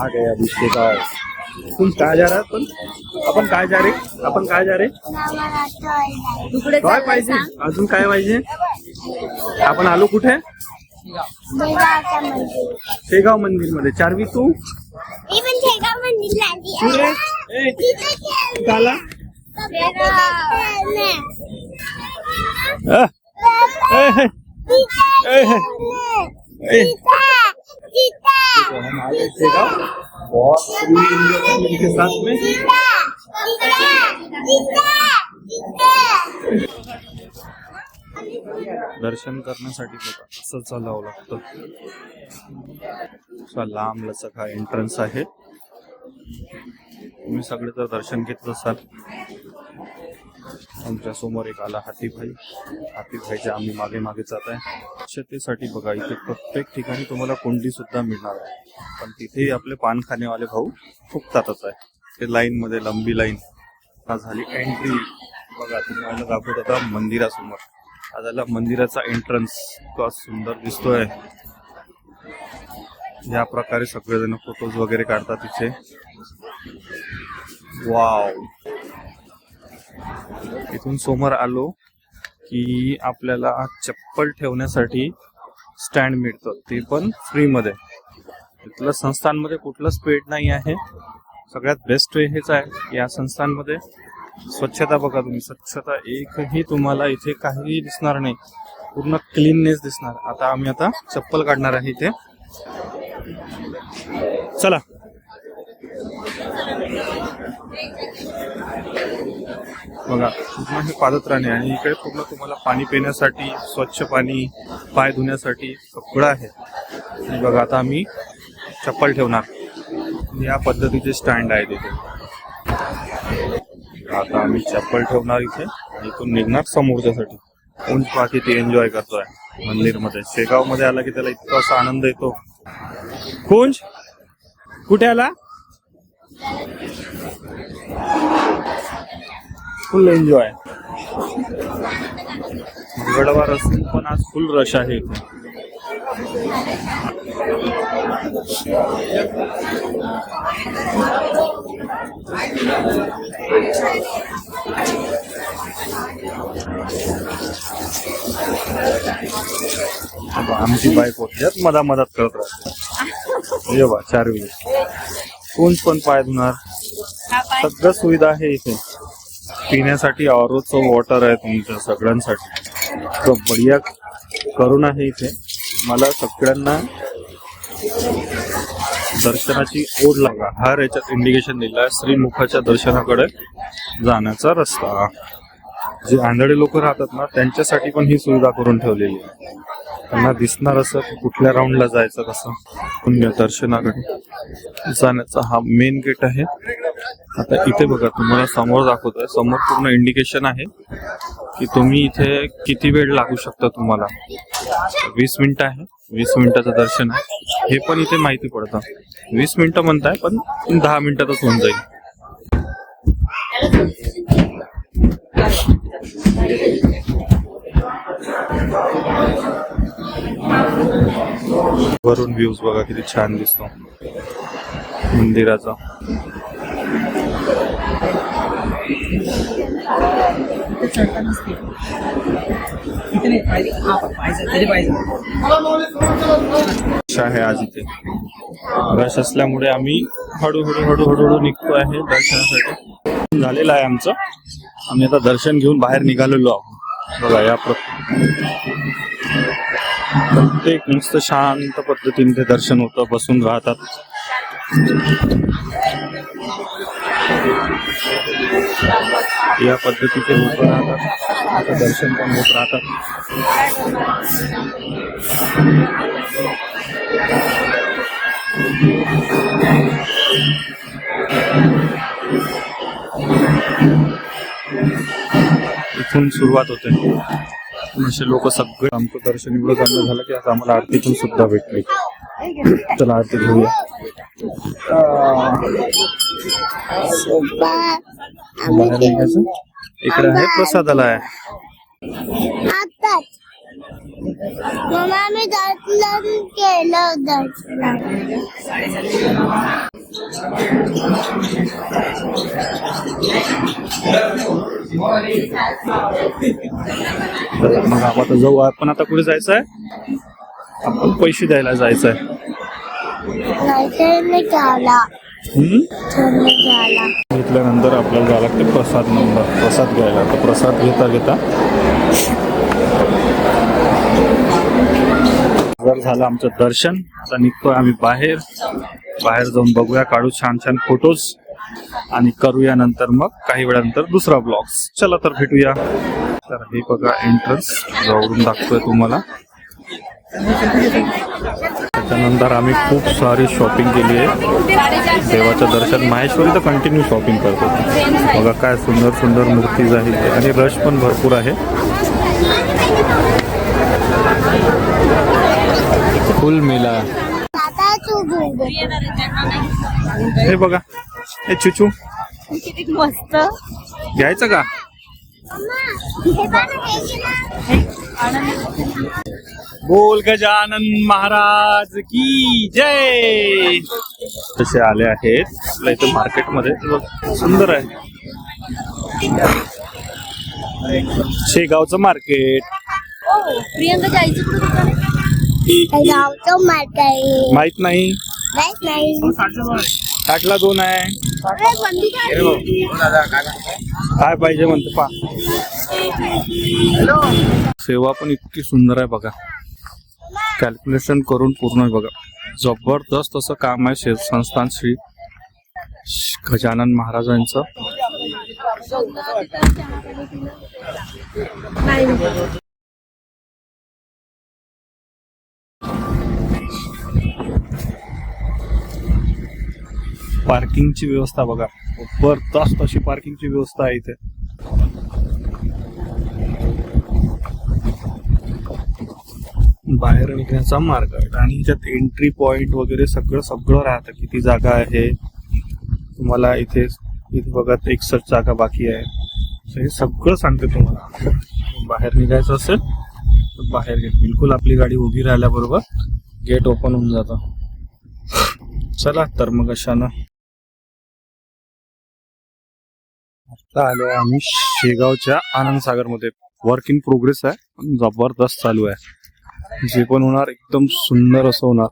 आ गए अभी शेगाव तुम काय जा रहा आपण आपण काय जा रे आपण काय जा रे काय पाहिजे? अजून काय पाहिजे? आपण आलो कुठे? शेगाव मंदिर. मध्ये चारवी तू? पण रे ए, हम पूरी इंडिया के साथ में दर्शन करण्यासाठी बघा असं चालावं लागतं. लांब लचक हा एंट्रन्स आहे. तुम्ही सगळे जर दर्शन घेत असाल. आमच्यासमोर एक आला हातीभाई हातीभाईच्या आम्ही मागे मागे जात आहे. स्वच्छतेसाठी बघा इथे प्रत्येक ठिकाणी तुम्हाला कोंडी सुद्धा मिळणार आहे. पण तिथेही आपले पान खाणेवाले भाऊ फुकतातच आहे. ते लाईन मध्ये लंबी लाईन हा झाली एंट्री बघा तुम्हाला दाखवत होता मंदिरासमोर. हा झाला मंदिराचा एंट्रन्स इतका सुंदर दिसतोय. या प्रकारे सगळेजण फोटोज वगैरे काढतात तिथे वाव इथून समोर आलो की आपल्याला चप्पल ठेवण्यासाठी स्टँड मिळतं. ते पण फ्रीमध्ये इथलं संस्थांमध्ये कुठलंच पेड नाही आहे. सगळ्यात बेस्ट वे हेच आहे. या संस्थांमध्ये स्वच्छता बघा तुम्ही. स्वच्छता एकही तुम्हाला इथे काहीही दिसणार नाही. पूर्ण क्लीननेस दिसणार. आता आम्ही आता चप्पल काढणार आहे इथे. चला. बघा पूर्ण हे पादत्राणे आणि इकडे पूर्ण तुम्हाला पाणी पिण्यासाठी स्वच्छ पाणी पाय धुण्यासाठी सगळं आहे. आणि बघा आता आम्ही चप्पल ठेवणार. या पद्धतीचे स्टँड आहे तिथे आता आम्ही चप्पल ठेवणार इथे. इथून निघणार समोरच्यासाठी. कोण पहा ते एन्जॉय करतोय. मंदिरमध्ये. शेगावमध्ये आला की त्याला इतका असा आनंद येतो. कुंज कुठे आला? Full enjoy. मंगळवार असून पण आज फुल रश आहे आमची बाईक होती मधा मधात करत राहते. ये बा चार वेळेस. कोण पण पाय धुणार. सगळं सुविधा आहे इथे. पिण्यासाठी ऑरोचं वॉटर आहे तुमच्या सगळ्यांसाठी. तो बढिया करून आहे इथे. मला सगळ्यांना दर्शनाची ओढ लागा. हा याच्यात इंडिकेशन दिला श्रीमुखाच्या दर्शनाकडे जाण्याचा रस्ता. जे आंधळे लोक राहतात ना त्यांच्यासाठी पण ही सुविधा करून ठेवलेली आहे. त्यांना दिसणार असं कुठल्या राऊंडला जायचं कसं पुण्य दर्शनाकडे जाण्याचा हा मेन गेट आहे. आता इथे बघा तुम्हाला समोर दाखवतोय. समोर पूर्ण इंडिकेशन आहे की तुम्ही इथे किती वेळ लागू शकता तुम्हाला? वीस मिनिटं आहे. वीस मिनिटाचं दर्शन आहे. हे पण इथे माहिती पडतं. वीस मिनिटं म्हणताय पण दहा मिनिटातच होऊन जाईल. वरून व्ह्यूज बघा किती छान दिसतो. मंदिराचा. आहे आज इथे. रश असल्यामुळे आम्ही हळूहळू हळूहळू निघतो आहे दर्शनासाठी. झालेलं आहे आमचं. आम्ही आता दर्शन घेऊन बाहेर निघालेलो आहोत. बघा या प्र प्रत्येक नुसतं शांत पद्धतीने ते दर्शन होतं बसून राहतात. या पद्धतीचे लोक राहतात. आता दर्शन पण होत राहतात. इथून सुरुवात होते. असे लोक सगळे आमचं दर्शन एवढं चांगलं झालं की आता आम्हाला आरती पण सुद्धा भेटली। चला आरती घेऊया बाहेर निघायचं इकडे आहे दर्शन केलं दर्शन तर मग आपण आता जाऊ आपण आता कुठे जायचं आहे? आपण पैसे द्यायला जायचं आहे घेतल्यानंतर आपल्याला जावं लागते प्रसाद नंबर प्रसाद घ्यायला. तर प्रसाद घेता घेता. जर झालं आमचं दर्शन आता निघतोय आम्ही बाहेर. बाहेर जाऊन बघूया काढू छान छान फोटोज आणि करूया नंतर मग काही वेळानंतर दुसरा ब्लॉग चला तर भेटूया. तर हे बघा एंट्रन्स जवळून दाखतोय तुम्हाला. त्याच्यानंतर आम्ही खूप सारी शॉपिंग केली आहे. देवाचं दर्शन. माहेश्वरी तर कंटिन्यू शॉपिंग करतो. बघा काय सुंदर सुंदर मूर्तीज आहेत आणि रश पण भरपूर आहे. फुल मेला. हे बघा. हे चुचू किती मस्त. घ्यायचं का? हे बोल गजानन महाराज की जय. तसे आले आहेत. आपल्या इथे मार्केटमध्ये. सुंदर आहे. शेगावचं मार्केट. प्रियंका जायचं माहीत नाही. साठला दोन आहे. अरे बंदी काय पाहिजे म्हणते पा सेवा पण इतकी सुंदर आहे बघा. कॅल्क्युलेशन करून पूर्ण आहे बघा. जबरदस्त असं काम आहे शे- संस्थान श्री गजानन महाराजांचं. पार्किंगची व्यवस्था बघा. पर तास तशी पार्किंगची व्यवस्था आहे इथे. बाहेर निघण्याचा मार्ग आहे. आणि ह्याच्यात एंट्री पॉइंट वगैरे सगळं सगळं राहतं. किती जागा आहे तुम्हाला इथे इथे बघा एकसष्ट जागा बाकी आहे. हे सगळं सांगते तुम्हाला. बाहेर निघायचं असेल तर बाहेर गेट. बिलकुल आपली गाडी उभी राहिल्याबरोबर गेट ओपन होऊन जातं. चला तर मग अशानं. आता आलो आहे आम्ही शेगावच्या आनंद सागरमध्ये वर्क इन प्रोग्रेस आहे जबरदस्त चालू आहे. जे पण होणार एकदम सुंदर असं होणार.